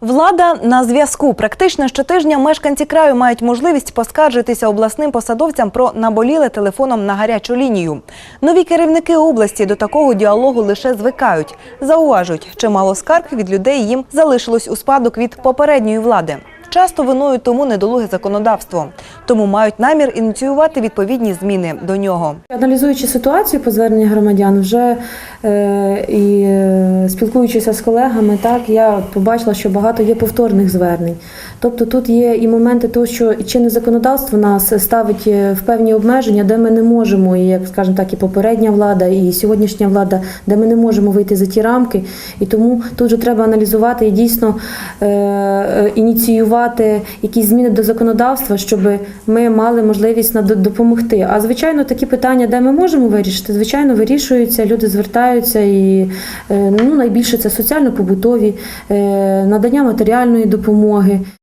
Влада на зв'язку. Практично щотижня мешканці краю мають можливість поскаржитися обласним посадовцям про наболіле телефоном на гарячу лінію. Нові керівники області до такого діалогу лише звикають. Зауважують, чимало скарг від людей їм залишилось у спадок від попередньої влади. Часто виною тому недолуге законодавство, тому мають намір ініціювати відповідні зміни до нього. Аналізуючи ситуацію по зверненню громадян, вже і е, спілкуючися з колегами, так я побачила, що багато є повторних звернень. Тобто тут є і моменти того, що чинне законодавство нас ставить е, в певні обмеження, де ми не можемо, і як скажімо так, і попередня влада, і сьогоднішня влада, де ми не можемо вийти за ті рамки. І тому тут же треба аналізувати і дійсно е, е, ініціювати якісь зміни до законодавства, щоб ми мали можливість допомогти. А звичайно, такі питання, де ми можемо вирішити, звичайно, вирішуються, люди звертаються і е, ну, найбільше це соціально-побутові, е, надання матеріальної допомоги.